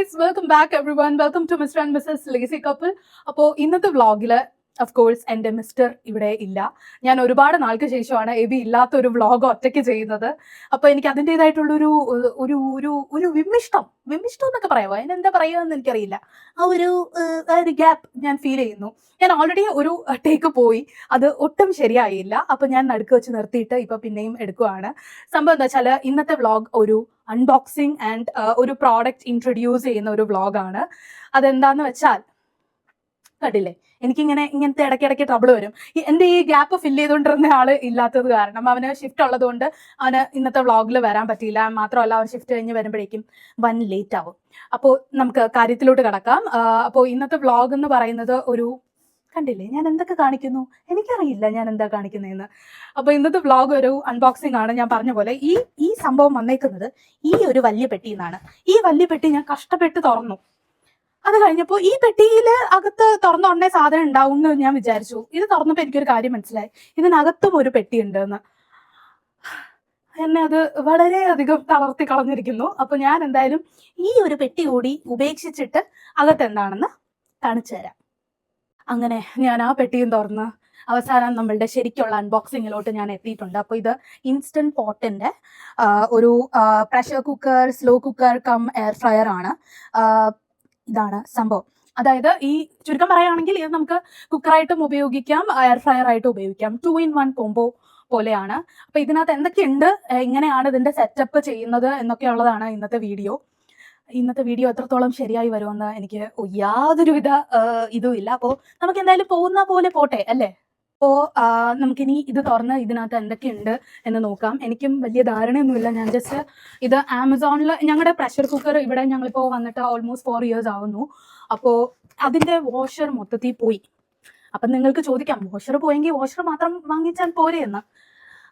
Guys welcome back everyone welcome to mister and missus lazy couple അപ്പോൾ ഇന്നത്തെ വ്ളോഗിൽ of course എന്റെ mister ഇവിടെ ഇല്ല. ഞാൻ ഒരുപാട് നാൾക്ക് ശേഷമാണ് എബി ഇല്ലാത്ത ഒരു വ്ളോഗ് ഒറ്റയ്ക്ക് ചെയ്യുന്നത്. അപ്പോൾ എനിക്ക് അതിന്റെതായിട്ടുള്ളൊരു ഒരു ഒരു ഒരു വിമിഷ്ടം വിമിഷ്ടം എന്നൊക്കെ പറയാമോ? അതിനെന്താ പറയുക എന്ന് എനിക്കറിയില്ല. ആ ഒരു ഒരു ഗ്യാപ്പ് ഞാൻ ഫീൽ ചെയ്യുന്നു. ഞാൻ ഓൾറെഡി ഒരു ടേക്ക് പോയി. അത് ഒട്ടും ശരിയായില്ല. അപ്പോൾ ഞാൻ നടുക്ക് വെച്ച് നിർത്തിയിട്ട് ഇപ്പോൾ പിന്നെയും എടുക്കുവാണ്. സംഭവം എന്താ വെച്ചാൽ ഇന്നത്തെ വ്ളോഗ് ഒരു അൺബോക്സിങ് ആൻഡ് ഒരു പ്രോഡക്റ്റ് ഇൻട്രൊഡ്യൂസ് ചെയ്യുന്ന ഒരു വ്ളോഗാണ് അതെന്താന്ന് വെച്ചാൽ കണ്ടില്ലേ? എനിക്കിങ്ങനെ ഇങ്ങനത്തെ ഇടയ്ക്കിടയ്ക്ക് ട്രബിൾ വരും. എന്റെ ഈ ഗ്യാപ്പ് ഫില്ല് ചെയ്തുകൊണ്ടിരുന്ന ആൾ ഇല്ലാത്തത് കാരണം അവന് ഷിഫ്റ്റ് ഉള്ളതുകൊണ്ട് അവന് ഇന്നത്തെ വ്ളോഗിൽ വരാൻ പറ്റിയില്ല. മാത്രമല്ല അവൻ ഷിഫ്റ്റ് കഴിഞ്ഞ് വരുമ്പോഴേക്കും വൻ ലേറ്റ് ആവും. അപ്പോൾ നമുക്ക് കാര്യത്തിലോട്ട് കിടക്കാം. അപ്പോൾ ഇന്നത്തെ വ്ളോഗ് എന്ന് പറയുന്നത് ഒരു കണ്ടില്ലേ? ഞാൻ എന്തൊക്കെ കാണിക്കുന്നു? എനിക്കറിയില്ല ഞാൻ എന്താ കാണിക്കുന്നതെന്ന് അപ്പോൾ ഇന്നത്തെ വ്ളോഗ് ഒരു അൺബോക്സിംഗ് ആണ്. ഞാൻ പറഞ്ഞ പോലെ ഈ ഈ സംഭവം വന്നേക്കുന്നത് ഈ ഒരു വലിയ പെട്ടിയിൽ ഈ വലിയ പെട്ടി ഞാൻ കഷ്ടപ്പെട്ട് തുറന്നു. അത് കഴിഞ്ഞപ്പോൾ ഈ പെട്ടിയിൽ അകത്ത് തുറന്ന ഉടനെ സാധനം ഉണ്ടാവും എന്ന് ഞാൻ വിചാരിച്ചു. ഇത് തുറന്നപ്പോൾ എനിക്കൊരു കാര്യം മനസ്സിലായി. ഇതിനകത്തും ഒരു പെട്ടി ഉണ്ട് എന്ന് അത് വളരെയധികം തളർത്തി കളഞ്ഞിരിക്കുന്നു. അപ്പൊ ഞാൻ എന്തായാലും ഈ ഒരു പെട്ടി കൂടി ഉപേക്ഷിച്ചിട്ട് അകത്ത് എന്താണെന്ന് കാണിച്ചു തരാം. അങ്ങനെ ഞാൻ ആ പെട്ടിയും തുറന്ന് അവസാനം നമ്മളുടെ ശരിക്കുള്ള അൺബോക്സിങ്ങിലോട്ട് ഞാൻ എത്തിയിട്ടുണ്ട്. അപ്പോൾ ഇത് ഇൻസ്റ്റന്റ് പോട്ടിന്റെ ഒരു pressure cooker slow cooker cum air fryer ആണ്. ഇതാണ് സംഭവം. അതായത് ഈ ചുരുക്കം പറയുകയാണെങ്കിൽ ഇത് നമുക്ക് കുക്കറായിട്ടും ഉപയോഗിക്കാം എയർ ഫ്രയർ ആയിട്ടും ഉപയോഗിക്കാം. ടു ഇൻ വൺ കോംബോ പോലെയാണ്. അപ്പൊ ഇതിനകത്ത് എന്തൊക്കെയുണ്ട്? എങ്ങനെയാണ് ഇതിന്റെ സെറ്റപ്പ് ചെയ്യുന്നത് എന്നൊക്കെയുള്ളതാണ് ഇന്നത്തെ വീഡിയോ ഇന്നത്തെ വീഡിയോ എത്രത്തോളം ശരിയായി വരുമെന്ന് എനിക്ക് യാതൊരുവിധ ഇതും ഇല്ല. അപ്പോൾ നമുക്ക് എന്തായാലും പോകുന്ന പോലെ പോട്ടെ അല്ലേ? അപ്പോ നമുക്കിനി ഇത് തുറന്ന് ഇതിനകത്ത് എന്തൊക്കെയുണ്ട് എന്ന് നോക്കാം. എനിക്കും വലിയ ധാരണയൊന്നുമില്ല. ഞാൻ ജസ്റ്റ് ഇത് ആമസോണിൽ ഞങ്ങളുടെ പ്രഷർ കുക്കർ ഇവിടെ ഞങ്ങളിപ്പോൾ വന്നിട്ട് ഓൾമോസ്റ്റ് ഫോർ ഇയേഴ്സ് ആവുന്നു. അപ്പോ അതിന്റെ വാഷർ മൊത്തത്തിൽ പോയി. അപ്പം നിങ്ങൾക്ക് ചോദിക്കാം വാഷർ പോയെങ്കിൽ വാഷർ മാത്രം വാങ്ങിച്ചാൽ പോരെ എന്ന്?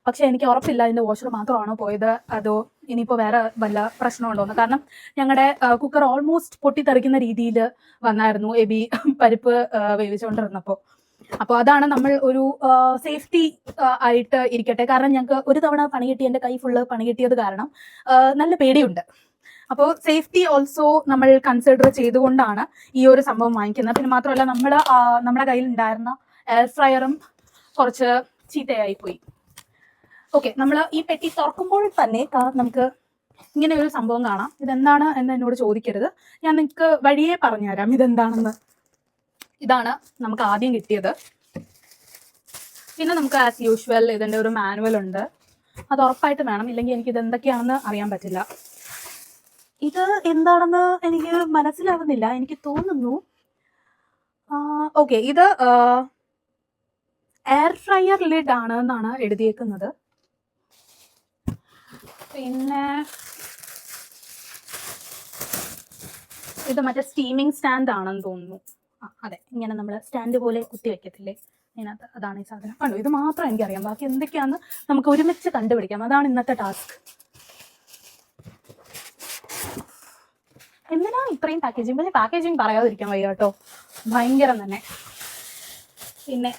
പക്ഷെ എനിക്ക് ഉറപ്പില്ല അതിന്റെ വാഷർ മാത്രമാണോ പോയത്. അതോ ഇനിയിപ്പോൾ വേറെ വല്ല പ്രശ്നമുണ്ടോ എന്ന്? കാരണം ഞങ്ങളുടെ കുക്കർ ഓൾമോസ്റ്റ് പൊട്ടിത്തെറിക്കുന്ന രീതിയിൽ വന്നായിരുന്നു. എബി പരിപ്പ് വേവിച്ചുകൊണ്ടിരുന്നപ്പോ വേവിച്ചുകൊണ്ടിരുന്നപ്പോൾ അപ്പോൾ അതാണ് നമ്മൾ ഒരു സേഫ്റ്റി ആയിട്ട് ഇരിക്കട്ടെ. കാരണം ഞങ്ങൾക്ക് ഒരു തവണ പണി കിട്ടി എന്റെ കൈ ഫുള്ള് പണി കിട്ടിയത് കാരണം നല്ല പേടിയുണ്ട്. അപ്പോൾ സേഫ്റ്റി ഓൾസോ നമ്മൾ കൺസിഡർ ചെയ്തുകൊണ്ടാണ് ഈ ഒരു സംഭവം വാങ്ങിക്കുന്നത്. പിന്നെ മാത്രമല്ല നമ്മൾ നമ്മുടെ കയ്യിൽ ഉണ്ടായിരുന്ന എയർ ഫ്രയറും കുറച്ച് ചീത്തയായി പോയി. ഓക്കെ നമ്മൾ ഈ പെട്ടി തുറക്കുമ്പോൾ തന്നെ നമുക്ക് ഇങ്ങനെ ഒരു സംഭവം കാണാം. ഇതെന്താണ് എന്ന് എന്നോട് ചോദിക്കരുത്. ഞാൻ നിങ്ങൾക്ക് വഴിയേ പറഞ്ഞുതരാം ഇതെന്താണെന്ന്. ഇതാണ് നമുക്ക് ആദ്യം കിട്ടിയത്. പിന്നെ നമുക്ക് ആസ് യൂഷ്വൽ ഇതിന്റെ ഒരു മാനുവൽ ഉണ്ട്. അത് ഉറപ്പായിട്ട് വേണം. ഇല്ലെങ്കിൽ എനിക്ക് ഇത് എന്തൊക്കെയാണെന്ന് അറിയാൻ പറ്റില്ല. ഇത് എന്താണെന്ന് എനിക്ക് മനസ്സിലാവുന്നില്ല. എനിക്ക് തോന്നുന്നു ഓക്കെ ഇത് എയർ ഫ്രയർ ലിഡ് ആണ് എന്നാണ് എഴുതിയേക്കുന്നത്. പിന്നെ ഇത് മറ്റേ സ്റ്റീമിംഗ് സ്റ്റാൻഡ് ആണെന്ന് തോന്നുന്നു. അതെ. ഇങ്ങനെ നമ്മൾ സ്റ്റാൻഡ് പോലെ കുത്തി വെക്കത്തില്ലേ? അതിനകത്ത് അതാണ് ഈ സാധനം. കണ്ടു? ഇത് മാത്രം എനിക്കറിയാം. ബാക്കി എന്തൊക്കെയാന്ന് നമുക്ക് ഒരുമിച്ച് കണ്ടുപിടിക്കാം. അതാണ് ഇന്നത്തെ ടാസ്ക് എന്തിനാണ് ഇത്രയും പാക്കേജിങ് പക്ഷേ പാക്കേജിങ് പറയാതിരിക്കാൻ വയ്യ കേട്ടോ. ഭയങ്കരം തന്നെ. പിന്നെ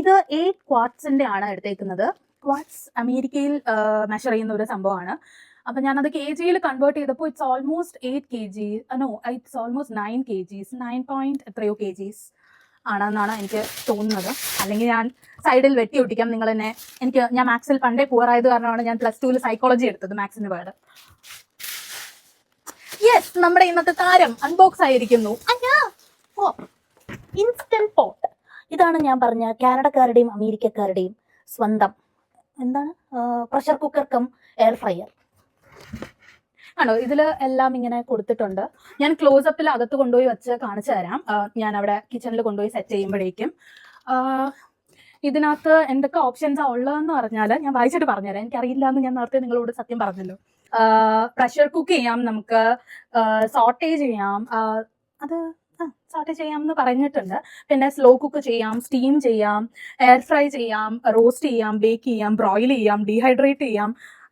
ഇത് എയ്റ്റ് ക്വാർട്സിന്റെ ആണ് എടുത്തേക്കുന്നത്. ക്വാർട്സ് അമേരിക്കയിൽ മെഷർ ചെയ്യുന്ന ഒരു സംഭവമാണ്. അപ്പൊ ഞാനത് കെ ജിയിൽ കൺവേർട്ട് ചെയ്തപ്പോൾ it's almost eight K G no it's almost nine K Gs nine point എത്രയോ കെ ജീസ് ആണെന്നാണ് എനിക്ക് തോന്നുന്നത്. അല്ലെങ്കിൽ ഞാൻ സൈഡിൽ വെട്ടി ഒട്ടിക്കാം നിങ്ങൾ എന്നെ എനിക്ക് ഞാൻ മാത്സിൽ പണ്ടേ പൂറായത് കാരണമാണ് ഞാൻ പ്ലസ് ടുവിൽ സൈക്കോളജി എടുത്തത് മാത്സിന് വേർഡ് യെസ് നമ്മുടെ ഇന്നത്തെ താരം അൺബോക്സ് ആയിരിക്കുന്നു. ഇൻസ്റ്റന്റ് പോട്ട് ഇതാണ് ഞാൻ പറഞ്ഞ കാനഡക്കാരുടെയും അമേരിക്കക്കാരുടെയും സ്വന്തം എന്താണ്? Pressure cooker cum air fryer ആണോ? ഇതിൽ എല്ലാം ഇങ്ങനെ കൊടുത്തിട്ടുണ്ട്. ഞാൻ ക്ലോസ് അപ്പിൽ അകത്ത് കൊണ്ടുപോയി വെച്ച് കാണിച്ചു തരാം. ഞാൻ അവിടെ കിച്ചണിൽ കൊണ്ടുപോയി സെറ്റ് ചെയ്യുമ്പോഴേക്കും. ഇതിനകത്ത് എന്തൊക്കെ ഓപ്ഷൻസാ ഉള്ളതെന്ന് പറഞ്ഞാൽ ഞാൻ വായിച്ചിട്ട് പറഞ്ഞുതരാം. എനിക്കറിയില്ല എന്ന് ഞാൻ നേരത്തെ നിങ്ങളോട് സത്യം പറഞ്ഞല്ലോ. പ്രഷർ കുക്ക് ചെയ്യാം നമുക്ക്. സോട്ടേ ചെയ്യാം. അത് സോട്ട് ചെയ്യാം എന്ന് പറഞ്ഞിട്ടുണ്ട്. പിന്നെ സ്ലോ കുക്ക് ചെയ്യാം സ്റ്റീം ചെയ്യാം എയർ ഫ്രൈ ചെയ്യാം റോസ്റ്റ് ചെയ്യാം ബേക്ക് ചെയ്യാം ബ്രോയിൽ ചെയ്യാം ഡീഹൈഡ്രേറ്റ് ചെയ്യാം.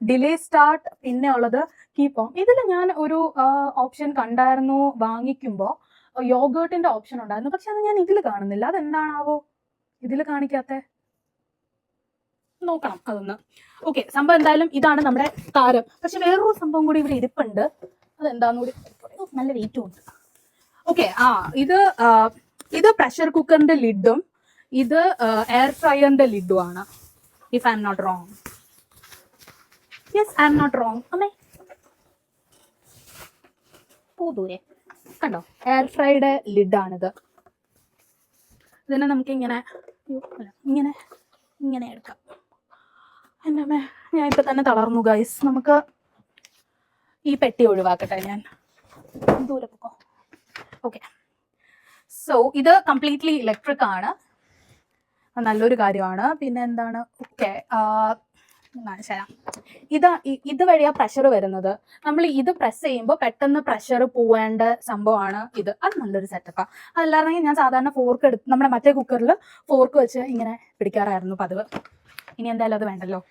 ഡിലേ സ്റ്റാർട്ട് പിന്നെ ഉള്ളത് ഓൺ ഇതിൽ ഞാൻ ഒരു ഓപ്ഷൻ കണ്ടായിരുന്നു വാങ്ങിക്കുമ്പോൾ യോഗേർട്ടിന്റെ ഓപ്ഷൻ ഉണ്ടായിരുന്നു. പക്ഷെ അത് ഞാൻ ഇതിൽ കാണുന്നില്ല. അതെന്താണാവോ? ഇതിൽ കാണിക്കാത്ത? നോക്കണം അതൊന്ന്. ഓക്കെ സംഭവം എന്തായാലും ഇതാണ് നമ്മുടെ താരം. പക്ഷെ വേറൊരു സംഭവം കൂടി ഇവിടെ ഇരിപ്പുണ്ട്. അതെന്താന്ന് കൂടി നല്ല വെയിറ്റും ഉണ്ട്. ഓക്കെ ആ ഇത് ഇത് പ്രഷർ കുക്കറിന്റെ ലിഡും ഇത് എയർ ഫ്രയറിന്റെ ലിഡും ആണ് if I'm not wrong yes I'm not wrong അമ്മേ പൂതൂരെ കണ്ടോ? എയർ ഫ്രൈഡ് ലിഡാണിത് ഇതിനെ നമുക്ക് ഇങ്ങനെ ഇങ്ങനെ ഇങ്ങനെ എടുക്കാം. എന്റെ അമ്മ ഞാൻ ഇപ്പൊ തന്നെ തളർന്നു ഗൈസ് നമുക്ക് ഈ പെട്ടി ഒഴിവാക്കട്ടെ ഞാൻ. ദൂരെ പോക്കോ. ഓക്കെ സോ ഇത് കംപ്ലീറ്റ്ലി ഇലക്ട്രിക് ആണ്. നല്ലൊരു കാര്യമാണ്. പിന്നെ എന്താണ്? ഓക്കെ ഇത് ഇ- ഇത് വഴിയാ പ്രഷർ വരുന്നത്. നമ്മൾ ഇത് പ്രസ് ചെയ്യുമ്പോൾ പെട്ടെന്ന് പ്രഷർ പോവേണ്ട സംഭവമാണ് ഇത്. അത് നല്ലൊരു സെറ്റപ്പാണ് അതല്ലാതെ ഞാൻ സാധാരണ ഫോർക്ക് എടുത്ത് നമ്മുടെ മറ്റേ കുക്കറിൽ ഫോർക്ക് വെച്ച് ഇങ്ങനെ പിടിക്കാറായിരുന്നു പതിവ്. ഇനി എന്തായാലും അത് വേണ്ടല്ലോ.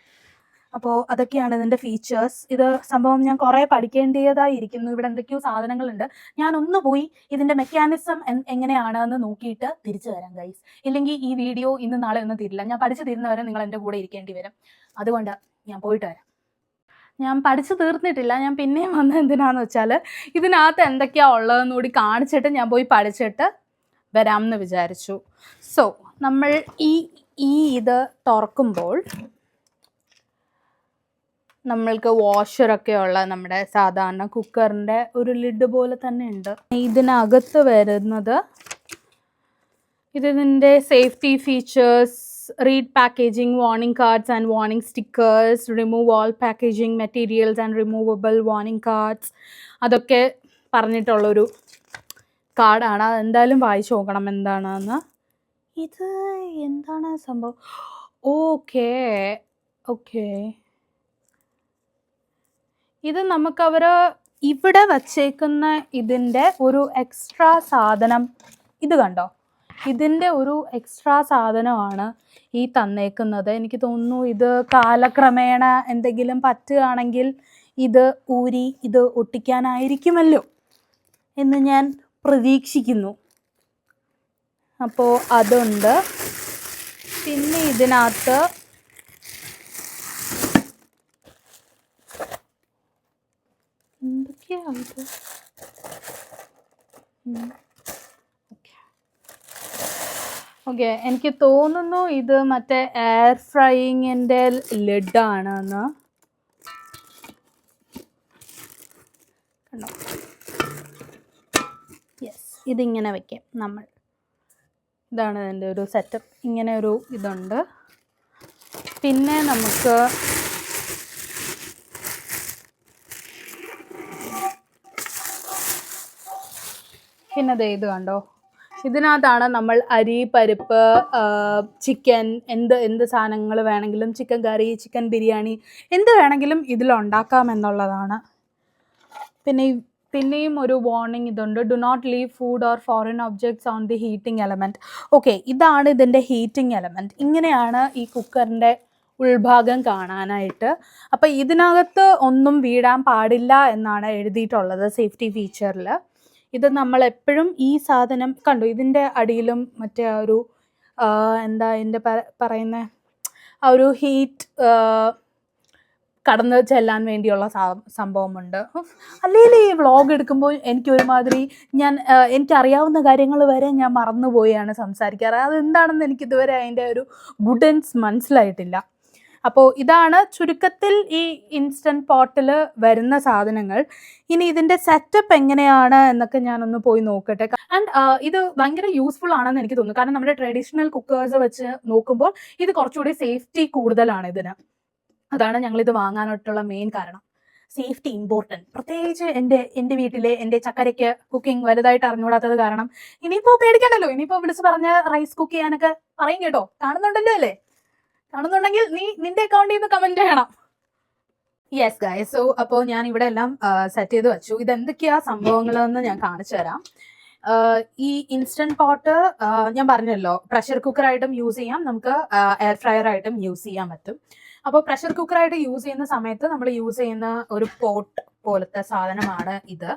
അപ്പോൾ അതൊക്കെയാണ് ഇതിന്റെ ഫീച്ചേഴ്സ് ഇത് സംഭവം ഞാൻ കുറേ പഠിക്കേണ്ടതായിരിക്കുന്നു ഇവിടെ എന്തൊക്കെയോ സാധനങ്ങളുണ്ട്. ഞാൻ ഒന്ന് പോയി ഇതിന്റെ മെക്കാനിസം എങ്ങനെയാണ് എന്ന് നോക്കിയിട്ട് തിരിച്ചു തരാം ഗൈസ് ഇല്ലെങ്കിൽ ഈ വീഡിയോ ഇന്ന് നാളെ ഒന്നും തീരില്ല. ഞാൻ പഠിച്ചു തീരുന്നവരെ നിങ്ങൾ എന്റെ കൂടെ ഇരിക്കേണ്ടി വരും. അതുകൊണ്ട് ഞാൻ പോയിട്ട് വരാം. ഞാൻ പഠിച്ചു തീർന്നിട്ടില്ല. ഞാൻ പിന്നെയും വന്നത് എന്തിനാന്ന് വെച്ചാൽ ഇതിനകത്ത് എന്തൊക്കെയാ ഉള്ളതെന്ന് കൂടി കാണിച്ചിട്ട് ഞാൻ പോയി പഠിച്ചിട്ട് വരാമെന്ന് വിചാരിച്ചു. സോ നമ്മൾ ഈ ഈ ഇത് തുറക്കുമ്പോൾ നമ്മൾക്ക് വാഷറൊക്കെ ഉള്ള നമ്മുടെ സാധാരണ കുക്കറിന്റെ ഒരു ലിഡ് പോലെ തന്നെ ഉണ്ട്. ഇതിനകത്ത് വരുന്നത് ഇതിന്റെ safety features read packaging warning cards and warning stickers remove all packaging materials and removable warning cards അതൊക്കെ പറഞ്ഞിട്ടുള്ളൊരു കാർഡാണ് അതെന്തായാലും വായിച്ചു നോക്കണം എന്താണെന്ന്. ഇത് എന്താണ് സംഭവം? ഓക്കേ ഓക്കേ ഇത് നമുക്ക് അവർ ഇവിടെ വച്ചേക്കുന്ന ഇതിന്റെ ഒരു എക്സ്ട്രാ സാധനം. ഇത് കണ്ടോ? ഇതിന്റെ ഒരു എക്സ്ട്രാ സാധനമാണ് ഈ തന്നേക്കുന്നത്. എനിക്ക് തോന്നുന്നു ഇത് കാലക്രമേണ എന്തെങ്കിലും പറ്റുകയാണെങ്കിൽ ഇത് ഊരി ഇത് ഒട്ടിക്കാനായിരിക്കുമല്ലോ എന്ന് ഞാൻ പ്രതീക്ഷിക്കുന്നു. അപ്പോൾ അതുണ്ട്. പിന്നെ ഇതിനകത്ത് എന്തൊക്കെയാ ഇത് ഓക്കെ എനിക്ക് തോന്നുന്നു ഇത് മറ്റേ എയർ ഫ്രൈയിങ്ങിന്റെ ലെഡാണ് എന്ന് കണ്ടോ? യെസ് ഇതിങ്ങനെ വയ്ക്കാം നമ്മൾ. ഇതാണ് ഇതിന്റെ ഒരു സെറ്റപ്പ് ഇങ്ങനെ ഒരു ഇതുണ്ട്. പിന്നെ നമുക്ക് പിന്നെ ദേ ഇത് കണ്ടോ? ഇതിനകത്താണ് നമ്മൾ അരി പരിപ്പ് ചിക്കൻ എന്ത് എന്ത് സാധനങ്ങൾ വേണമെങ്കിലും ചിക്കൻ കറി ചിക്കൻ ബിരിയാണി എന്ത് വേണമെങ്കിലും ഇതിലുണ്ടാക്കാം എന്നുള്ളതാണ്. പിന്നെ പിന്നെയും ഒരു വാർണിംഗ് ഇതുണ്ട്. Do not leave food or foreign objects on the heating element okay ഇതാണ് ഇതിന്റെ ഹീറ്റിംഗ് എലമെന്റ് ഇങ്ങനെയാണ് ഈ കുക്കറിന്റെ ഉൾഭാഗം കാണാനായിട്ട്. അപ്പോൾ ഇതിനകത്ത് ഒന്നും വീടാൻ പാടില്ല എന്നാണ് എഴുതിയിട്ടുള്ളത് സേഫ്റ്റി ഫീച്ചറിൽ ഇത് നമ്മൾ എപ്പോഴും ഈ സാധനം കണ്ടു. ഇതിന്റെ അടിയിലും മറ്റേ ആ ഒരു എന്താ എന്റെ പറയുന്ന ആ ഒരു ഹീറ്റ് കടന്ന് ചെല്ലാൻ വേണ്ടിയുള്ള സംഭവമുണ്ട്. അല്ലെങ്കിൽ ഈ വ്ളോഗ് എടുക്കുമ്പോൾ എനിക്ക് ഒരുമാതിരി ഞാൻ എനിക്കറിയാവുന്ന കാര്യങ്ങൾ വരെ ഞാൻ മറന്നുപോയാണ് സംസാരിക്കാറ്. അതെന്താണെന്ന് എനിക്കിതുവരെ അതിന്റെ ഒരു ഗുഡൻസ് മനസ്സിലായിട്ടില്ല. അപ്പോൾ ഇതാണ് ചുരുക്കത്തിൽ ഈ ഇൻസ്റ്റന്റ് പോട്ടിൽ വരുന്ന സാധനങ്ങൾ. ഇനി ഇതിന്റെ സെറ്റപ്പ് എങ്ങനെയാണ് എന്നൊക്കെ ഞാനൊന്ന് പോയി നോക്കട്ടെ. ആൻഡ് ഇത് ഭയങ്കര യൂസ്ഫുൾ ആണെന്ന് എനിക്ക് തോന്നുന്നു. കാരണം നമ്മുടെ ട്രഡീഷണൽ കുക്കേഴ്സ് വെച്ച് നോക്കുമ്പോൾ ഇത് കുറച്ചുകൂടി സേഫ്റ്റി കൂടുതലാണ് ഇതിന്. അതാണ് ഞങ്ങൾ ഇത് വാങ്ങാനായിട്ടുള്ള മെയിൻ കാരണം. സേഫ്റ്റി ഇമ്പോർട്ടന്റ് പ്രത്യേകിച്ച് എന്റെ എന്റെ വീട്ടിലെ എന്റെ ചക്കരയ്ക്ക് കുക്കിംഗ് വലുതായിട്ട് അറിഞ്ഞുകൂടാത്തത് കാരണം ഇനിയിപ്പോൾ പേടിക്കണ്ടല്ലോ. ഇനിയിപ്പോൾ വിളിച്ച് പറഞ്ഞ് റൈസ് കുക്ക് ചെയ്യാനൊക്കെ പറയും കേട്ടോ. കാണുന്നുണ്ടല്ലോ അല്ലേ? കാണുന്നുണ്ടെങ്കിൽ നീ നിന്റെ അക്കൗണ്ടിൽ നിന്ന് കമന്റ് ചെയ്യണം. യെസ് ഗായ് സോ അപ്പോ ഞാൻ ഇവിടെ എല്ലാം സെറ്റ് ചെയ്ത് വെച്ചു. ഇത് എന്തൊക്കെയാ സംഭവങ്ങളെന്ന് ഞാൻ കാണിച്ചു തരാം. ഈ ഇൻസ്റ്റന്റ് പോട്ട് ഞാൻ പറഞ്ഞല്ലോ പ്രഷർ കുക്കറായിട്ടും യൂസ് ചെയ്യാം. നമുക്ക് എയർ ഫ്രയർ ആയിട്ടും യൂസ് ചെയ്യാൻ പറ്റും. അപ്പോൾ പ്രഷർ കുക്കറായിട്ട് യൂസ് ചെയ്യുന്ന സമയത്ത് നമ്മൾ യൂസ് ചെയ്യുന്ന ഒരു പോട്ട് പോലത്തെ സാധനമാണ് ഇത്.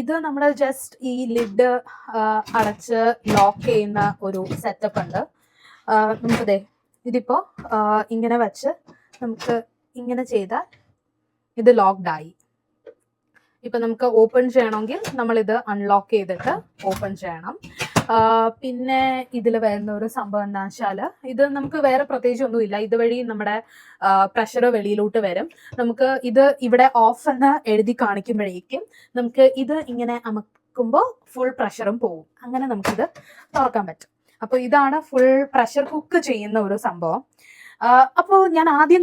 ഇത് നമ്മൾ ജസ്റ്റ് ഈ ലിഡ് അടച്ച് ലോക്ക് ചെയ്യുന്ന ഒരു സെറ്റപ്പ് ഉണ്ട്. ആഹ് ഇതിപ്പോ ഇങ്ങനെ വെച്ച് നമുക്ക് ഇങ്ങനെ ചെയ്താൽ ഇത് ലോക്ക്ഡ് ആയി. ഇപ്പൊ നമുക്ക് ഓപ്പൺ ചെയ്യണമെങ്കിൽ നമ്മൾ ഇത് അൺലോക്ക് ചെയ്തിട്ട് ഓപ്പൺ ചെയ്യണം. പിന്നെ ഇതിൽ വരുന്ന ഒരു സംഭവം എന്താ വെച്ചാൽ ഇത് നമുക്ക് വേറെ പ്രത്യേകിച്ച് ഒന്നുമില്ല ഇതുവഴി നമ്മുടെ പ്രഷർ വെളിയിലോട്ട് വരും. നമുക്ക് ഇത് ഇവിടെ ഓഫ് എന്ന് എഴുതി കാണിക്കുമ്പോഴേക്കും നമുക്ക് ഇത് ഇങ്ങനെ അമക്കുമ്പോൾ ഫുൾ പ്രഷറും പോകും അങ്ങനെ നമുക്കിത് തുറക്കാൻ പറ്റും. അപ്പോൾ ഇതാണ് ഫുൾ പ്രഷർ കുക്ക് ചെയ്യുന്ന ഒരു സംഭവം. അപ്പോൾ ഞാൻ ആദ്യം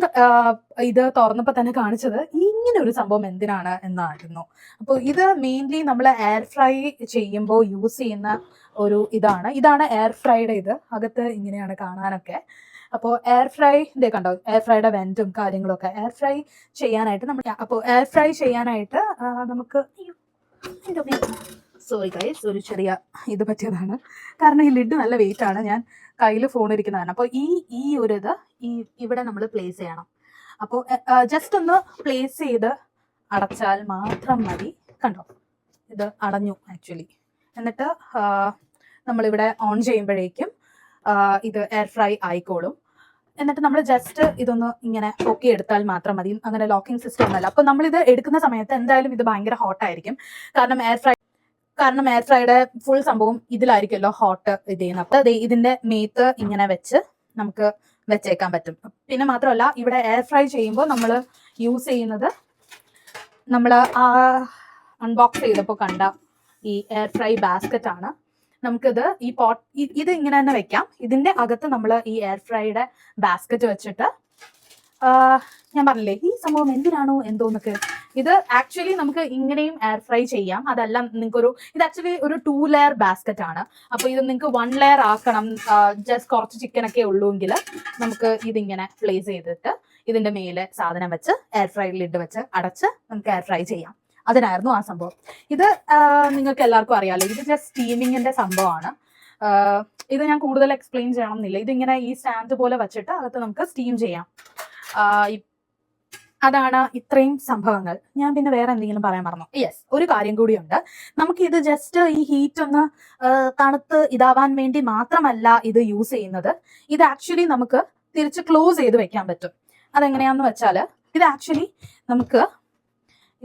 ഇത് തുറന്നപ്പോൾ തന്നെ കാണിച്ചത് ഇങ്ങനെ ഒരു സംഭവം എന്തിനാണ് എന്നായിരുന്നു. അപ്പോൾ ഇത് മെയിൻലി നമ്മൾ എയർ ഫ്രൈ ചെയ്യുമ്പോൾ യൂസ് ചെയ്യുന്ന ഒരു ഇതാണ്. ഇതാണ് എയർ ഫ്രൈയുടെ ഇത്. അകത്ത് ഇങ്ങനെയാണ് കാണാനൊക്കെ. അപ്പോൾ എയർ ഫ്രൈ കണ്ടോ? എയർ ഫ്രൈയുടെ വെന്റും കാര്യങ്ങളൊക്കെ. എയർ ഫ്രൈ ചെയ്യാനായിട്ട് നമ്മൾ അപ്പോൾ എയർ ഫ്രൈ ചെയ്യാനായിട്ട് നമുക്ക് സോറി ഗൈസ് ഒരു ചെറിയ ഇത് പറ്റിയതാണ്. കാരണം ഈ ലിഡ് നല്ല വെയിറ്റ് ആണ്. ഞാൻ കയ്യിൽ ഫോൺ ഇരിക്കുന്നതാണ്. അപ്പോൾ ഈ ഈ ഒരു ഇത് ഈ ഇവിടെ നമ്മൾ പ്ലേസ് ചെയ്യണം. അപ്പോൾ ജസ്റ്റ് ഒന്ന് പ്ലേസ് ചെയ്ത് അടച്ചാൽ മാത്രം മതി. കണ്ടോ? ഇത് അടഞ്ഞു ആക്ച്വലി എന്നിട്ട് നമ്മളിവിടെ ഓൺ ചെയ്യുമ്പോഴേക്കും ഇത് എയർ ഫ്രൈ ആയിക്കോളും. എന്നിട്ട് നമ്മൾ ജസ്റ്റ് ഇതൊന്ന് ഇങ്ങനെ പൊക്കി എടുത്താൽ മാത്രം മതി. അങ്ങനെ ലോക്കിംഗ് സിസ്റ്റം ഒന്നല്ല അപ്പോൾ നമ്മളിത് എടുക്കുന്ന സമയത്ത് എന്തായാലും ഇത് ഭയങ്കര ഹോട്ടായിരിക്കും കാരണം എയർ ഫ്രൈ കാരണം എയർ ഫ്രൈയുടെ ഫുൾ സംഭവം ഇതിലായിരിക്കുമല്ലോ ഹോട്ട് ഇത് ചെയ്യുന്നത് അപ്പൊ അതെ ഇതിന്റെ മേത്ത് ഇങ്ങനെ വെച്ച് നമുക്ക് വെച്ചേക്കാൻ പറ്റും. പിന്നെ മാത്രമല്ല ഇവിടെ എയർ ഫ്രൈ ചെയ്യുമ്പോൾ നമ്മൾ യൂസ് ചെയ്യുന്നത് നമ്മൾ ആ അൺബോക്സ് ചെയ്തപ്പോൾ കണ്ട ഈ എയർ ഫ്രൈ ബാസ്ക്കറ്റ് ആണ്. നമുക്കിത് ഈ പോട്ട് ഇത് ഇങ്ങനെ തന്നെ വെക്കാം. ഇതിന്റെ അകത്ത് നമ്മൾ ഈ എയർ ഫ്രൈയുടെ ബാസ്ക്കറ്റ് വെച്ചിട്ട് ഞാൻ പറഞ്ഞില്ലേ ഈ സംഭവം എന്തിനാണോ എന്തോന്നൊക്കെ. ഇത് ആക്ച്വലി നമുക്ക് ഇങ്ങനെയും എയർ ഫ്രൈ ചെയ്യാം. അതല്ല നിങ്ങൾക്കൊരു ഇത് ആക്ച്വലി ഒരു ടു ലെയർ ബാസ്ക്കറ്റ് ആണ്. അപ്പൊ ഇത് നിങ്ങൾക്ക് വൺ ലെയർ ആക്കണം. ജസ്റ്റ് കുറച്ച് ചിക്കൻ ഒക്കെ ഉള്ളൂ എങ്കിൽ നമുക്ക് ഇതിങ്ങനെ പ്ലേസ് ചെയ്തിട്ട് ഇതിന്റെ മേലെ സാധനം വെച്ച് എയർ ഫ്രൈ ലിഡ് വെച്ച് അടച്ച് നമുക്ക് എയർ ഫ്രൈ ചെയ്യാം. അതിനായിരുന്നു ആ സംഭവം. ഇത് നിങ്ങൾക്ക് എല്ലാവർക്കും അറിയാലോ ഇത് ജസ്റ്റ് സ്റ്റീമിങ്ങിന്റെ സംഭവമാണ്. ഇത് ഞാൻ കൂടുതൽ എക്സ്പ്ലെയിൻ ചെയ്യണം എന്നില്ല ഇതിങ്ങനെ ഈ സ്റ്റാൻഡ് പോലെ വെച്ചിട്ട് അകത്ത് നമുക്ക് സ്റ്റീം ചെയ്യാം. അതാണ് ഇത്രയും സംഭവങ്ങൾ. ഞാൻ പിന്നെ വേറെ എന്തെങ്കിലും പറയാൻ മറന്നു? യെസ് ഒരു കാര്യം കൂടിയുണ്ട്. നമുക്ക് ഇത് ജസ്റ്റ് ഈ ഹീറ്റ് ഒന്ന് തണുത്ത് ഇതാവാൻ വേണ്ടി മാത്രമല്ല ഇത് യൂസ് ചെയ്യുന്നത്. ഇത് ആക്ച്വലി നമുക്ക് തിരിച്ച് ക്ലോസ് ചെയ്ത് വെക്കാൻ പറ്റും. അതെങ്ങനെയാന്ന് വെച്ചാൽ ഇത് ആക്ച്വലി നമുക്ക്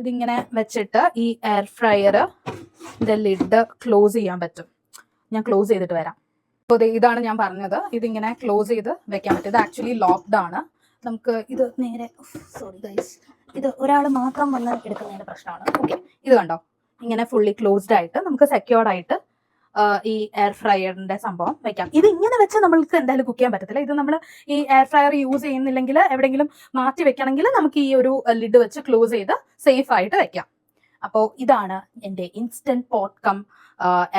ഇതിങ്ങനെ വെച്ചിട്ട് ഈ എയർ ഫ്രയർ ഇതിന്റെ ലിഡ് ക്ലോസ് ചെയ്യാൻ പറ്റും. ഞാൻ ക്ലോസ് ചെയ്തിട്ട് വരാം. അപ്പോൾ ഇതാണ് ഞാൻ പറഞ്ഞത്. ഇതിങ്ങനെ ക്ലോസ് ചെയ്ത് വെക്കാൻ പറ്റും. ഇത് ആക്ച്വലി ലോക്ക്ഡ് ആണ്. നമുക്ക് ഇത് നേരെ സോറി ഗൈസ് ഇത് ഒരാൾ മാത്രം വന്ന് എടുക്കുന്നതിന്റെ പ്രശ്നമാണ്. ഓക്കെ ഇത് കണ്ടോ? ഇങ്ങനെ ഫുള്ളി ക്ലോസ്ഡ് ആയിട്ട് നമുക്ക് സെക്യൂർഡ് ആയിട്ട് ഈ എയർ ഫ്രയറിന്റെ സംഭവം വെക്കാം. ഇത് ഇങ്ങനെ വെച്ച് നമ്മൾക്ക് എന്തായാലും കുക്ക് ചെയ്യാൻ പറ്റത്തില്ല. ഇത് നമ്മൾ ഈ എയർ ഫ്രയർ യൂസ് ചെയ്യുന്നില്ലെങ്കിൽ എവിടെയെങ്കിലും മാറ്റി വെക്കണമെങ്കിൽ നമുക്ക് ഈ ഒരു ലിഡ് വെച്ച് ക്ലോസ് ചെയ്ത് സേഫ് ആയിട്ട് വെക്കാം. അപ്പോൾ ഇതാണ് എന്റെ instant pot cum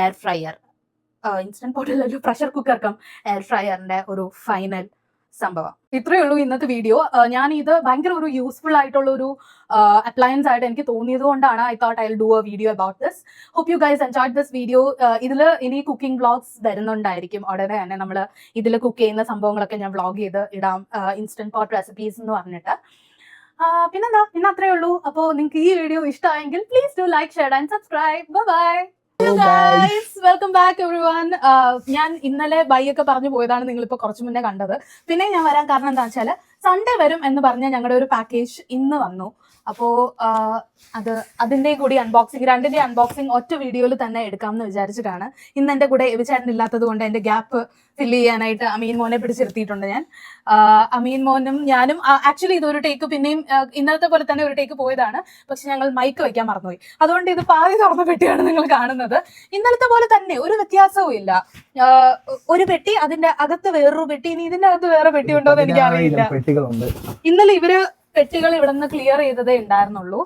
air fryer instant പോട്ടിലൊരു pressure cooker cum air ഫ്രയറിന്റെ ഒരു ഫൈനൽ സംഭവം. ഇത്രയേ ഉള്ളൂ ഇന്നത്തെ വീഡിയോ ഞാൻ ഇത് ഭയങ്കര ഒരു യൂസ്ഫുൾ ആയിട്ടുള്ള ഒരു അപ്ലയൻസ് ആയിട്ട് എനിക്ക് തോന്നിയത് കൊണ്ടാണ് I thought I do a video about this hope you guys enjoy this video ഇതിൽ ഇനി കുക്കിംഗ് വ്ളോഗ്സ് വരുന്നുണ്ടായിരിക്കും. ഉടനെ തന്നെ നമ്മൾ ഇതിൽ കുക്ക് ചെയ്യുന്ന സംഭവങ്ങളൊക്കെ ഞാൻ വ്ളോഗ് ചെയ്ത് ഇടാം. ഇൻസ്റ്റന്റ് പോട്ട് റെസിപ്പീസ് എന്ന് പറഞ്ഞിട്ട്. പിന്നെന്താ? ഇന്ന് അത്രേ ഉള്ളൂ. അപ്പോൾ നിങ്ങൾക്ക് ഈ വീഡിയോ ഇഷ്ടമായെങ്കിൽ please do like share and subscribe bye welcome back everyone ഞാൻ ഇന്നലെ ബൈ ഒക്കെ പറഞ്ഞു പോയതാണ് നിങ്ങൾ ഇപ്പൊ കുറച്ചു മുന്നേ കണ്ടത്. പിന്നെ ഞാൻ വരാൻ കാരണം എന്താ വെച്ചാൽ സൺഡേ വരും എന്ന് പറഞ്ഞ ഞങ്ങളുടെ ഒരു പാക്കേജ് ഇന്ന് വന്നു. അപ്പോ അത് അതിന്റെ കൂടി അൺബോക്സിങ് രണ്ടിന്റെ അൺബോക്സിങ് ഒറ്റ വീഡിയോയിൽ തന്നെ എടുക്കാമെന്ന് വിചാരിച്ചിട്ടാണ്. ഇന്ന് എന്റെ കൂടെ എവിചേട്ടൻ ഇല്ലാത്തത് കൊണ്ട് എന്റെ ഗ്യാപ്പ് ഫില്ല് ചെയ്യാനായിട്ട് അമീൻ മോനെ പിടിച്ചിരുത്തിയിട്ടുണ്ട് ഞാൻ. അമീൻ മോനും ഞാനും ആക്ച്വലി ഇതൊരു ടേക്ക് പിന്നെയും ഇന്നത്തെ പോലെ തന്നെ ഒരു ടേക്ക് പോയതാണ്. പക്ഷെ ഞങ്ങൾ മൈക്ക് വെക്കാൻ മറന്നുപോയി. അതുകൊണ്ട് ഇത് പാതി തുറന്ന പെട്ടിയാണ് നിങ്ങൾ കാണുന്നത്. ഇന്നലത്തെ പോലെ തന്നെ ഒരു വ്യത്യാസവും ഇല്ല. ഒരു പെട്ടി അതിന്റെ അകത്ത് വേറൊരു പെട്ടി ഇനി ഇതിന്റെ അകത്ത് വേറെ പെട്ടി ഉണ്ടോ എന്ന് എനിക്ക് അറിയില്ല പതിനായിരം പെട്ടികളുണ്ട്. ഇന്നലെ ഇവർ പെട്ടികൾ ഇവിടെ നിന്ന് ക്ലിയർ ചെയ്തതേ ഉണ്ടായിരുന്നുള്ളൂ.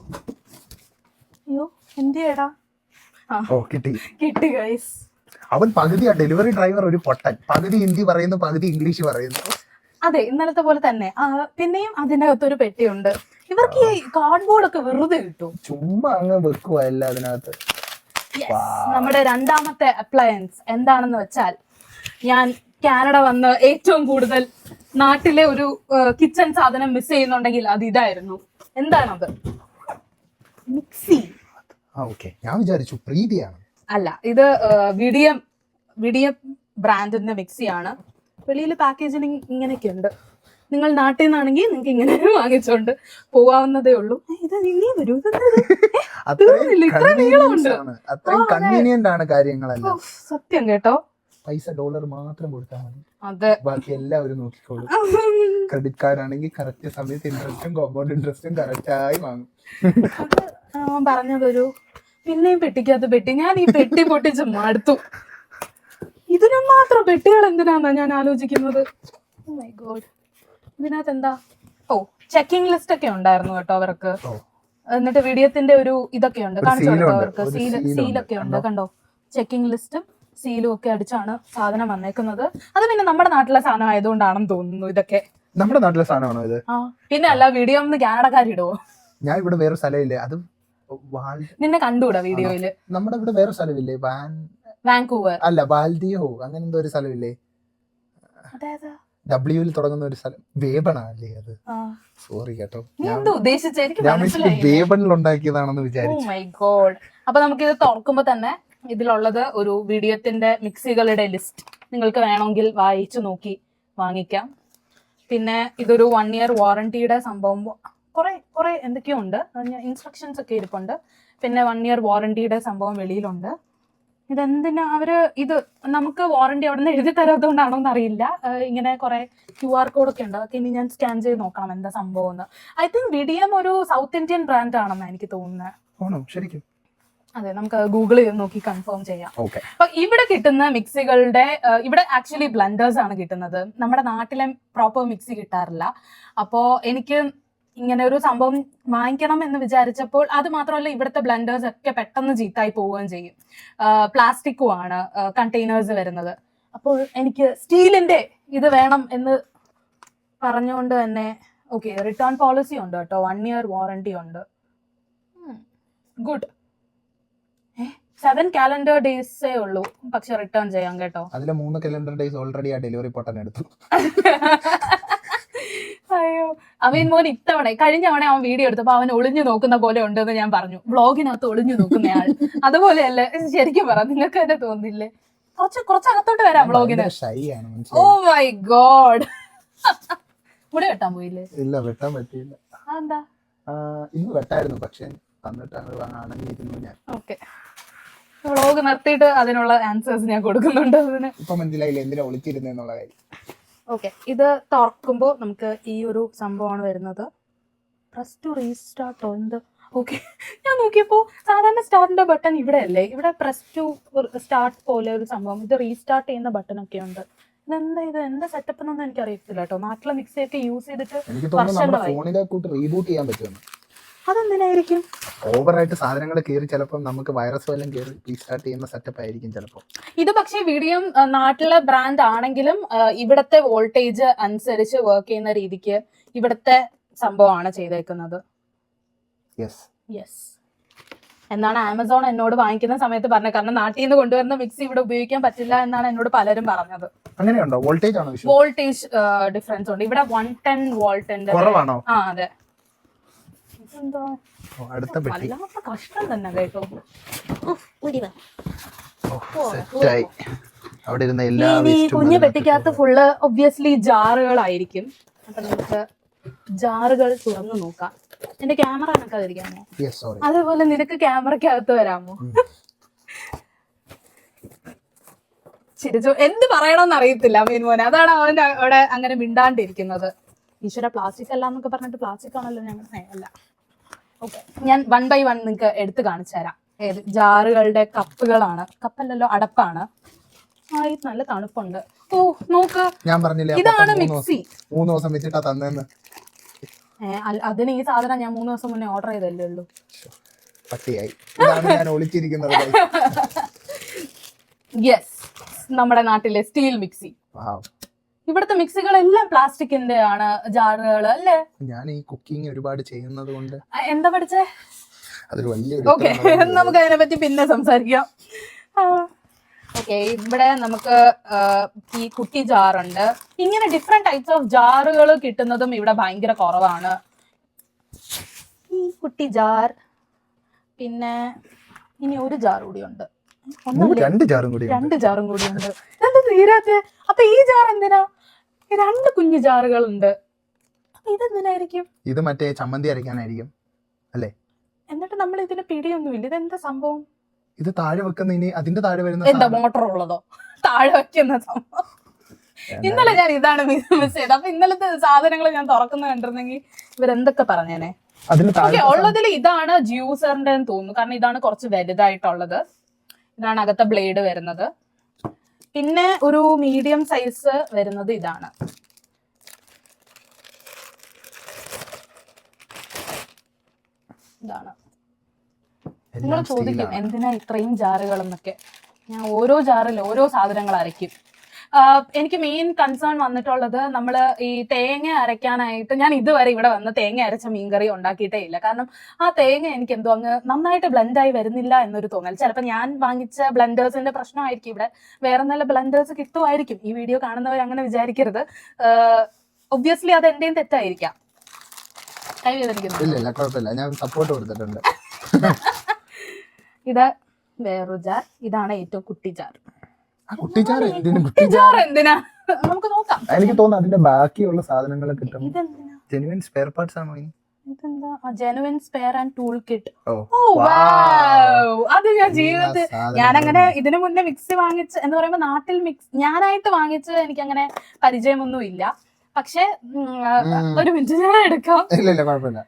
അയ്യോ എന്തിയടാ? ഏടാ ഓ കിട്ടി. കിട്ടി ഗൈസ് അവൻ പകുതി ആ ഡെലിവറി ഡ്രൈവർ ഒരു പൊട്ടൻ. പകുതി ഹിന്ദി പറയുന്നു പകുതി ഇംഗ്ലീഷ് പറയുന്നു. അതെ ഇന്നലത്തെ പോലെ തന്നെ. പിന്നെയും അതിന്റെ ഒരു പെട്ടിയുണ്ട്. ഇവർക്ക് ഈ കാർഡ്ബോർഡ് ഒക്കെ വെറുതെ കിട്ടും. ചുമ്മാ അങ്ങ് വെക്കുവല്ല അതിനകത്ത് Yes, നമ്മുടെ രണ്ടാമത്തെ അപ്ലയൻസ് എന്താണെന്ന് വെച്ചാൽ ഞാൻ കാനഡ വന്ന് ഏറ്റവും കൂടുതൽ നാട്ടിലെ ഒരു കിച്ചൺ സാധനം മിസ് ചെയ്യുന്നുണ്ടെങ്കിൽ അത് ഇതായിരുന്നു. എന്താണത്? മിക്സി ഓക്കെ ഞാൻ വിചാരിച്ചു പ്രീതിയാണ്. അല്ല ഇത് വിഡിയം വിഡിയം ബ്രാൻഡിന്റെ മിക്സിയാണ് വെളിയിൽ പാക്കേജിങ് ഇങ്ങനെയൊക്കെ ഉണ്ട്. നിങ്ങൾ നാട്ടിൽ നിന്നാണെങ്കിൽ നിങ്ങൾക്ക് ഇങ്ങനെ വാങ്ങിച്ചോണ്ട് പോവാവുന്നതേ ഉള്ളൂ. ഇത് ഇനി വരൂ ഇത്ര നീളമുണ്ട്. സത്യം കേട്ടോ. പൈസ ഡോളർ മാത്രം കൊടുത്താൽ മതി. ബാക്കി എല്ലാവരും നോക്കിക്കോളും. ക്രെഡിറ്റ് കാർഡ് ആണെങ്കിൽ കറക്റ്റ് സമയത്ത് ഇൻട്രസ്റ്റും കോമ്പൗണ്ട് ഇൻട്രസ്റ്റും കറക്റ്റ് ആയി വാങ്ങും. പറഞ്ഞതൊരു പിന്നെയും പെട്ടിക്കകത്ത് പെട്ടി ഞാൻ ഈ പെട്ടി പൊട്ടിച്ച് മടുത്തു ഇതിനും മാത്രം പെട്ടികൾ എന്തിനാന്നാ ഞാൻ ആലോചിക്കുന്നത്? മൈ ഗോഡ് ഇതിനകത്ത് എന്താ? ഓ ചെക്കിംഗ് ലിസ്റ്റ് ഒക്കെ ഉണ്ടായിരുന്നു കേട്ടോ അവർക്ക്. എന്നിട്ട് വീഡിയോത്തിന്റെ ഒരു ഇതൊക്കെ ഉണ്ട്. കാണിച്ചു അവർക്ക്? സീൽ. സീലൊക്കെ ഉണ്ട്? കണ്ടോ? ചെക്കിംഗ് ലിസ്റ്റും സീലും ഒക്കെ അടിച്ചാണ് സാധനം വന്നേക്കുന്നത്. അത് പിന്നെ നമ്മുടെ നാട്ടിലെ സാധനം ആയതുകൊണ്ടാണെന്ന് തോന്നുന്നു ഇതൊക്കെ. നമ്മുടെ നാട്ടിലെ സാധനമാണോ ഇത്? ആ പിന്നെ അല്ല വീഡിയോ ഒന്ന് കാനഡക്കാരിടുവോ ഞാൻ ഇവിടെ വേറെ സ്ഥലമില്ലേ? അത് വാൾ- നിന്നെ കണ്ടുകൂടാ വീഡിയോയിൽ? നമ്മുടെ ഇവിടെ വേറെ സ്ഥലമില്ലേ? വാൻ വാങ്കൂവർ അല്ല വാൽദിയോ അങ്ങനെ എന്തോ ഒരു സ്ഥലമില്ലേ? അതായത്? തുടങ്ങുന്ന ഒരു സ്ഥലം. അല്ലേ അത്. സോറി കേട്ടോ. നീ ഞാൻ എന്താ ഉദ്ദേശിച്ച? എനിക്ക് ഞാൻ വിളിച്ചത് മനസ്സിലായി വേബണിൽ ഉണ്ടാക്കിയതാണെന്ന് ഓ വിചാരിച്ചു മൈ ഗോഡ് അപ്പൊ നമുക്ക് ഇത് തുറക്കുമ്പോ തന്നെ ഇതിലുള്ളത് ഒരു വീഡിയോത്തിന്റെ മിക്സികളുടെ ലിസ്റ്റ് നിങ്ങൾക്ക് വേണമെങ്കിൽ വായിച്ചു നോക്കി വാങ്ങിക്കാം. പിന്നെ ഇതൊരു വൺ ഇയർ വാറണ്ടിയുടെ സംഭവം. കുറെ കുറെ എന്തൊക്കെയോ ഉണ്ട് ഇൻസ്ട്രക്ഷൻസ് ഒക്കെ ഇരിപ്പുണ്ട്. പിന്നെ വൺ ഇയർ വാറണ്ടിയുടെ സംഭവം വെളിയിലുണ്ട്. ഇതെന്തിനാ അവർ ഇത് നമുക്ക് വാറണ്ടി അവിടെ നിന്ന് എഴുതി തരാത്തതുകൊണ്ടാണോ എന്ന് അറിയില്ല ഇങ്ങനെ കുറെ ക്യു ആർ കോഡ് ഒക്കെ ഉണ്ട്. അതൊക്കെ ഇനി ഞാൻ സ്കാൻ ചെയ്ത് നോക്കാം എന്താ സംഭവം എന്ന്. ഐ തിങ്ക് വിഡിയം ഒരു സൗത്ത് ഇന്ത്യൻ ബ്രാൻഡ് ആണെന്നാണ് എനിക്ക് തോന്നുന്നത് ശരിക്കും. അതെ നമുക്ക് ഗൂഗിൾ ചെയ്ത് നോക്കി കൺഫേം ചെയ്യാം. ഓക്കെ അപ്പൊ ഇവിടെ കിട്ടുന്ന മിക്സികളുടെ ഇവിടെ ആക്ച്വലി ബ്ലെൻഡേഴ്സ് ആണ് കിട്ടുന്നത്. നമ്മുടെ നാട്ടിലെ പ്രോപ്പർ മിക്സി കിട്ടാറില്ല. അപ്പോ എനിക്ക് ഇങ്ങനെ ഒരു സംഭവം വാങ്ങിക്കണം എന്ന് വിചാരിച്ചപ്പോൾ അത് മാത്രമല്ല ഇവിടുത്തെ ബ്ലെൻഡേഴ്സ് ഒക്കെ പെട്ടെന്ന് ചീത്തായി പോവുകയും ചെയ്യും. പ്ലാസ്റ്റിക്കും ആണ് കണ്ടെയ്നേഴ്സ് വരുന്നത്. അപ്പോൾ എനിക്ക് സ്റ്റീലിന്റെ ഇത് വേണം എന്ന് പറഞ്ഞുകൊണ്ട് തന്നെ ഓക്കെ റിട്ടേൺ പോളിസി ഉണ്ട് കേട്ടോ. വൺ ഇയർ വാറണ്ടി ഉണ്ട്. ഗുഡ് സെവൻ കാലണ്ടർ ഡേയ്സേ ഉള്ളൂ. പക്ഷെ റിട്ടേൺ ചെയ്യാം കേട്ടോ. അതിലെ മൂന്ന് കലണ്ടർ ഡേയ്സ് ഓൾറെഡി ആ ഡെലിവറി പൊട്ടൻ എടുത്തു. അയ്യോ. അവൻ മോൻ ഇത്തവണ കഴിഞ്ഞ തവണ അവൻ വീഡിയോ എടുത്തപ്പോ അവൻ ഒളിഞ്ഞു നോക്കുന്ന പോലെ ഉണ്ടെന്ന് ഞാൻ പറഞ്ഞു. വ്ളോഗിനകത്ത് ഒളിഞ്ഞു നോക്കുന്ന നോക്കുന്നയാൾ അതുപോലെയല്ലേ ശരിക്കും പറ നിങ്ങൾക്ക് തന്നെ തോന്നില്ലേ? കുറച്ച് കുറച്ച് അകത്തോട്ട് വരാം വ്ളോഗിന് ഓ മൈ ഗോഡ് മുടി വെട്ടാൻ പോയില്ലേ? ഇല്ല വെട്ടാൻ പറ്റിയില്ല. എന്താ ഇന്ന് വെട്ടായിരുന്നു പക്ഷേ തന്നിട്ടാണ് അണങ്ങിയിരുന്നു ഞാൻ. ഓക്കെ വ്ളോഗ് നിർത്തിയിട്ട് അതിനുള്ള ആൻസേഴ്സ് ഞാൻ കൊടുക്കുന്നുണ്ട് അതിന്. ഇപ്പൊ മനസ്സിലായില്ല എന്തിനാ ഒളിച്ചിരുന്നുള്ള കാര്യം. ഓക്കെ ഇത് തുറക്കുമ്പോൾ നമുക്ക് ഈ ഒരു സംഭവമാണ് വരുന്നത്. പ്രസ് ടു റീസ്റ്റാർട്ടോ എന്ത്? ഓക്കെ ഞാൻ നോക്കിയപ്പോൾ സാധാരണ സ്റ്റാർട്ടിന്റെ ബട്ടൺ ഇവിടെ അല്ലേ ഇവിടെ പ്രസ് ടു സ്റ്റാർട്ട് പോലെ ഒരു സംഭവം ഇത് റീസ്റ്റാർട്ട് ചെയ്യുന്ന ബട്ടൺ ഒക്കെ ഉണ്ട്. ഇതെന്താ ഇത്? എന്താ സെറ്റപ്പ് എന്നൊന്നും എനിക്ക് അറിയത്തില്ല കേട്ടോ. നാട്ടിലെ മിക്സി ഒക്കെ യൂസ് ചെയ്തിട്ട് വർഷങ്ങളായി. റീബൂട്ട് ചെയ്യാൻ പറ്റുമെന്ന്. അതെന്തിനായിരിക്കും? ഓവറായിട്ട് സാധനങ്ങൾ കയറി ചിലപ്പോൾ നമുക്ക് വൈറസ് വല്ലതും കയറി റീസ്റ്റാർട്ട് ചെയ്യുന്ന സെറ്റപ്പ് ആയിരിക്കും ചിലപ്പോൾ ഇത് പക്ഷേ വീഡിയോ നാട്ടിലെ ബ്രാൻഡ് ആണെങ്കിലും ഇവിടത്തെ വോൾട്ടേജ് അനുസരിച്ച് വർക്ക് ചെയ്യുന്ന രീതിക്ക് ഇവിടത്തെ സംഭവമാണ് ചെയ്തേക്കുന്നത്. യെസ് യെസ് എന്നാണ് ആമസോൺ എന്നോട് വാങ്ങിക്കുന്ന സമയത്ത് പറഞ്ഞത്. കാരണം നാട്ടിൽ നിന്ന് കൊണ്ടുവരുന്ന മിക്സി ഇവിടെ ഉപയോഗിക്കാൻ പറ്റില്ല എന്നാണ് എന്നോട് പലരും പറഞ്ഞത്. അങ്ങനെയുണ്ടോ? വോൾട്ടേജ് ആണോ വിഷയം വോൾട്ടേജ് ഡിഫറൻസ് ഉണ്ട്. ഇവിടെ വൺ ടെൻ വോൾട്ടിന്റെ കുറവാണോ? ആ അതെ. അടുത്ത പെട്ടി. വല്ലാത്ത കഷ്ടം തന്നെ കേട്ടോ. സെറ്റായി. അവിടെ ഇരുന്ന എല്ലാ ഈ കുഞ്ഞു പെട്ടിക്കകത്ത് ഫുള്ള് ഒബ്വിയസ്ലി ജാറുകളായിരിക്കും. അപ്പൊ നമുക്ക് ജാറുകൾ തുറന്നു നോക്കാം. എന്റെ ക്യാമറ sorry. അതേപോലെ നിനക്ക് ക്യാമറക്കകത്ത് വരാമോ? ചിരിച്ചു എന്ത് പറയണമെന്ന് അറിയത്തില്ല മീൻമോനെ അതാണ് അവന്റെ അവിടെ അങ്ങനെ മിണ്ടാണ്ടിരിക്കുന്നത്. ഈശ്വര പ്ലാസ്റ്റിക് അല്ല എന്നൊക്കെ പറഞ്ഞിട്ട് പ്ലാസ്റ്റിക് ആണല്ലോ ഞങ്ങൾ. അല്ല. ഞാൻ വൺ ബൈ വൺ നിങ്ങൾക്ക് എടുത്ത് കാണിച്ചു തരാം. ഏത്? ജാറുകളുടെ കപ്പുകളാണ്. കപ്പല്ലല്ലോ അടപ്പാണ്. ആയി നല്ല തണുപ്പുണ്ട്. ഓ നോക്ക്. ഞാൻ പറഞ്ഞില്ലേ ഇതാണ് മിക്സി. മൂന്ന് ദിവസം വെച്ചിട്ടാ തന്നെന്ന്. അതിന് ഈ സാധനം ഞാൻ മൂന്ന് ദിവസം മുന്നേ ഓർഡർ ചെയ്തല്ലേ ഉള്ളൂ. പട്ടിയായി. ഞാൻ ഒളിച്ചിരിക്കുന്നത് യെസ് നമ്മുടെ നാട്ടിലെ സ്റ്റീൽ മിക്സി. ഇവിടുത്തെ മിക്സികളെല്ലാം പ്ലാസ്റ്റിക്കിന്റെ ആണ് ജാറുകൾ അല്ലേ? ഞാൻ ഈ കുക്കിംഗ് ഒരുപാട് ചെയ്യുന്നത് കൊണ്ട് എന്താ പഠിച്ചേ? അതൊരു വലിയ ഓക്കെ നമുക്ക് അതിനെ പറ്റി പിന്നെ സംസാരിക്കാം. ഓക്കെ ഇവിടെ നമുക്ക് ഈ കുട്ടി ജാറുണ്ട്. ഇങ്ങനെ ഡിഫറെന്റ് ടൈപ്സ് ഓഫ് ജാറുകൾ കിട്ടുന്നതും ഇവിടെ ഭയങ്കര കുറവാണ്. ഈ കുട്ടി ജാർ പിന്നെ ഇനി ഒരു ജാർ കൂടി ഉണ്ട്. രണ്ട് ജാറും കൂടി രണ്ട് ജാറും കൂടിയുണ്ട് എന്താ തീരാത്തെ? അപ്പൊ ഈ ജാർ എന്തിനാ? രണ്ട് കുഞ്ഞു ജാറുകളുണ്ട്. അപ്പൊ ഇതെന്തിനായിരിക്കും? ഇത് മറ്റേ ചമ്മന്തി അരയ്ക്കാനായിരിക്കും അല്ലേ? എന്നിട്ട് നമ്മൾ ഇതിന് പിടിയൊന്നുമില്ല. ഇതെന്താ സംഭവം? ഇത് താഴെ വെക്കുന്ന ഇനി അതിന്റെ താഴെ വരുന്ന എന്താ മോട്ടോർ ഉള്ളതോ? താഴെ വെക്കുന്ന സംഭവം. ഇന്നലെ ഞാൻ ഇതാണ് മിസ് ചെയ്തത്. അപ്പൊ ഇന്നലത്തെ സാധനങ്ങൾ ഞാൻ തുറക്കുന്ന കണ്ടിരുന്നെങ്കിൽ ഇവരെന്തൊക്കെ പറഞ്ഞേനെ? ഉള്ളതിൽ ഇതാണ് ജ്യൂസറിന്റെ തോന്നുന്നു. കാരണം ഇതാണ് കുറച്ച് വലുതായിട്ടുള്ളത്. ഇതാണ് അകത്തെ ബ്ലേഡ് വരുന്നത്. പിന്നെ ഒരു മീഡിയം സൈസ് വരുന്നത് ഇതാണ്. ഇതാണ്. നിങ്ങൾ ചോദിക്കും എന്തിനാ ഇത്രയും ജാറുകൾ എന്നൊക്കെ ഞാൻ ഓരോ ജാറിൽ ഓരോ സാധനങ്ങൾ അരയ്ക്കും. എനിക്ക് മെയിൻ കൺസേൺ വന്നിട്ടുള്ളത് നമ്മൾ ഈ തേങ്ങ അരയ്ക്കാനായിട്ട് ഞാൻ ഇതുവരെ ഇവിടെ വന്ന് തേങ്ങ അരച്ച മീൻകറി ഉണ്ടാക്കിയിട്ടേ ഇല്ല. കാരണം ആ തേങ്ങ എനിക്ക് എന്തോ അങ്ങ് നന്നായിട്ട് ബ്ലെൻഡായി വരുന്നില്ല എന്നൊരു തോന്നൽ. ചിലപ്പോൾ ഞാൻ വാങ്ങിച്ച ബ്ലെൻഡേഴ്സിന്റെ പ്രശ്നമായിരിക്കും ഇവിടെ. വേറെ നല്ല ബ്ലെൻഡേഴ്സ് കിട്ടുമായിരിക്കും. ഈ വീഡിയോ കാണുന്നവർ അങ്ങനെ വിചാരിക്കരുത്. ഒബ്വിയസ്ലി അത് എന്റെയും തെറ്റായിരിക്കാം. കൈ വേദനിക്കുന്നു കുഴപ്പമില്ല. ഞാൻ സപ്പോർട്ട് കൊടുത്തിട്ടുണ്ട്. ഇത് വേറൊരു ജാർ ഇതാണ് ഏറ്റവും കുട്ടി ജാർ കുട്ടിച്ചാറ് എന്തിനും? കുട്ടി ജാർ എന്തിനാ? നമുക്ക് നോക്കാം. എനിക്ക് തോന്നുന്നു അതിന്റെ ബാക്കിയുള്ള സാധനങ്ങൾ കിട്ടും. ഇതെന്തിനാ? ജെനുവിൻ സ്പെയർ പാർട്സ് ആണോ ഇനി? ഇതെന്താ? Genuine spare and tool kit oh wow. അത് ഞാൻ ജീവിതത്തിൽ. ഞാനങ്ങനെ ഇതിനു മുന്നേ മിക്സി വാങ്ങിച്ച് എന്ന് പറയുമ്പോ നാട്ടിൽ മിക്സ് ഞാനായിട്ട് വാങ്ങിച്ച് എനിക്ക് അങ്ങനെ പരിചയമൊന്നും ഇല്ല. പക്ഷെ. ഒരു മിനിറ്റ് ഞാൻ എടുക്കാം. ഇല്ല ഇല്ല കുഴപ്പമില്ല.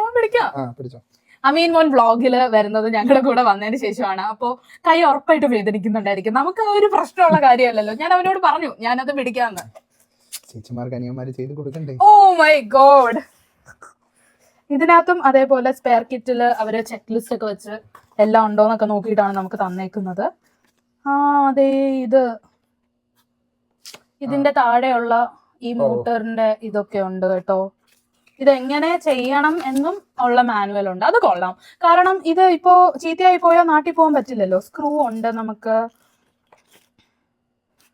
ഞാൻ പിടിക്കാം. ആ പിടിച്ചോ. അമീൻ മോൻ വ്ളോഗിൽ വരുന്നത് ഞങ്ങളുടെ കൂടെ വന്നതിന് ശേഷമാണ്. അപ്പോൾ കൈ ഉറപ്പായിട്ട് വേദനിക്കുന്നുണ്ടായിരിക്കും നമുക്ക് ആ ഒരു പ്രശ്നമുള്ള കാര്യമല്ലല്ലോ. ഞാൻ അവനോട് പറഞ്ഞു ഞാനത് പിടിക്കാന്ന്. ചേച്ചിമാർക്ക് അനിയന്മാര് ചെയ്ത് കൊടുക്കണ്ടേ? ഓ മൈ ഗോഡ് ഇതിനകത്തും അതേപോലെ സ്പെയർ കിറ്റിൽ അവർ ചെക്ക് ലിസ്റ്റ് ഒക്കെ വെച്ച് എല്ലാം ഉണ്ടോന്നൊക്കെ നോക്കിയിട്ടാണ് നമുക്ക് തന്നേക്കുന്നത്. ആ അതെ ഇത്. ഇതിന്റെ താഴെയുള്ള ഈ മോട്ടറിന്റെ ഇതൊക്കെ ഉണ്ട് കേട്ടോ. ഇതെങ്ങനെ ചെയ്യണം എന്നും ഉള്ള മാനുവൽ ഉണ്ട്. അത് കൊള്ളാം. കാരണം ഇത് ഇപ്പോ ചീത്തയായി പോയാൽ നാട്ടിൽ പോകാൻ പറ്റില്ലല്ലോ. സ്ക്രൂ ഉണ്ട് നമുക്ക്.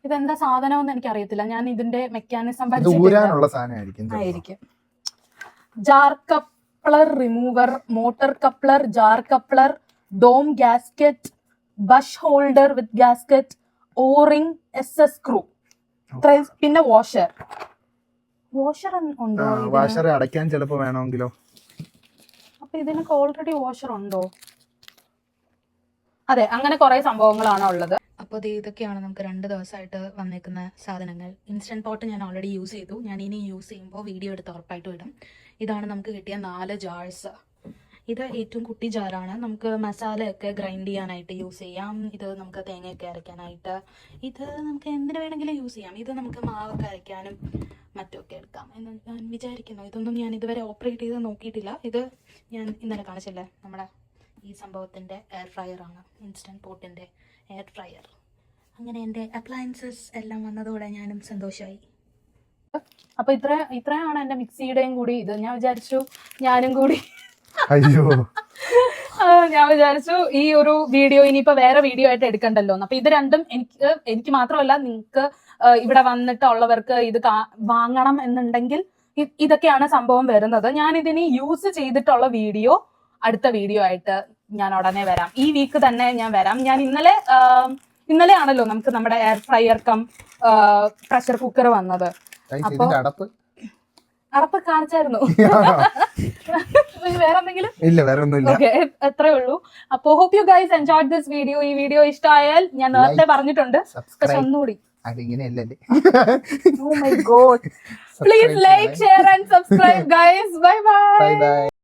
ഇതെന്താ സാധനം എന്ന് എനിക്ക് അറിയത്തില്ല ഞാൻ ഇതിന്റെ മെക്കാനിസം ആയിരിക്കും. Jar coupler remover motor coupler jar coupler dome gasket bush holder with gasket O ring S S screw പിന്നെ വാഷർ വാഷർ ഉണ്ടോ? വാഷർ അടയ്ക്കാൻ ചിലപ്പോ വേണമെങ്കിലോ? അപ്പൊ ഇതിനൊക്കെ ഓൾറെഡി വാഷർ ഉണ്ടോ? അതെ അങ്ങനെ കുറെ സംഭവങ്ങളാണ് ഉള്ളത്. അപ്പോൾ ഇതൊക്കെയാണ് നമുക്ക് രണ്ട് ദിവസമായിട്ട് വന്നേക്കുന്ന സാധനങ്ങൾ. ഇൻസ്റ്റന്റ് പോട്ട് ഞാൻ ഓൾറെഡി യൂസ് ചെയ്തു. ഞാൻ ഇനി യൂസ് ചെയ്യുമ്പോൾ വീഡിയോ എടുത്ത് ഉറപ്പായിട്ടും ഇടും. ഇതാണ് നമുക്ക് കിട്ടിയ നാല് ജാർസ് ഇത് ഏറ്റവും കുട്ടി ജാറാണ്. നമുക്ക് മസാലയൊക്കെ ഗ്രൈൻഡ് ചെയ്യാനായിട്ട് യൂസ് ചെയ്യാം. ഇത് നമുക്ക് തേങ്ങയൊക്കെ അരയ്ക്കാനായിട്ട്. ഇത് നമുക്ക് എന്തിനു വേണമെങ്കിലും യൂസ് ചെയ്യാം. ഇത് നമുക്ക് മാവൊക്കെ അരയ്ക്കാനും മറ്റുമൊക്കെ എടുക്കാം. എന്ന് ഞാൻ വിചാരിക്കുന്നു. ഇതൊന്നും ഞാൻ ഇതുവരെ ഓപ്പറേറ്റ് ചെയ്ത് നോക്കിയിട്ടില്ല. ഇത് ഞാൻ ഇന്നലെ കാണിച്ചില്ലേ? നമ്മുടെ ഈ സംഭവത്തിന്റെ എയർ ഫ്രയർ ആണ്. ഇൻസ്റ്റന്റ് പോട്ടിന്റെ എയർ ഫ്രയർ അങ്ങനെ എന്റെ അപ്ലയൻസസ് എല്ലാം വന്നതോടെ ഞാനും സന്തോഷമായി അപ്പോൾ ഇത്ര ഇത്രയാണ് എന്റെ മിക്സിയുടെയും കൂടി ഇത്. ഞാൻ വിചാരിച്ചു ഞാനും കൂടി അയ്യോ. ഞാൻ വിചാരിച്ചു ഈ ഒരു വീഡിയോ ഇനിയിപ്പോ വേറെ വീഡിയോ ആയിട്ട് എടുക്കണ്ടല്ലോ. അപ്പൊ ഇത് രണ്ടും എനിക്ക് എനിക്ക് മാത്രമല്ല നിങ്ങൾക്ക് ഇവിടെ വന്നിട്ട് ഉള്ളവർക്ക് ഇത് വാങ്ങണം എന്നുണ്ടെങ്കിൽ ഇതൊക്കെയാണ് സംഭവം വരുന്നത്. ഞാൻ ഇതിനി യൂസ് ചെയ്തിട്ടുള്ള വീഡിയോ അടുത്ത വീഡിയോ ആയിട്ട് ഞാൻ ഉടനെ വരാം. ഈ വീക്ക് തന്നെ ഞാൻ വരാം. ഞാൻ ഇന്നലെ ഇന്നലെ ആണല്ലോ നമുക്ക് നമ്മുടെ air fryer cum pressure cooker വന്നത്. അപ്പൊ- അടപ്പ് കാണിച്ചായിരുന്നു. വേറെ എന്തെങ്കിലും ഇല്ല വേറെ ഒന്നുമില്ല എത്രേ ഉള്ളൂ. അപ്പോ hope you guys enjoy this video ഈ വീഡിയോ ഇഷ്ടമായാൽ ഞാൻ നേരത്തെ പറഞ്ഞിട്ടുണ്ട്. പക്ഷെ ഒന്നുകൂടി. അതിങ്ങനെയല്ലേ please like share and subscribe guys bye bye bye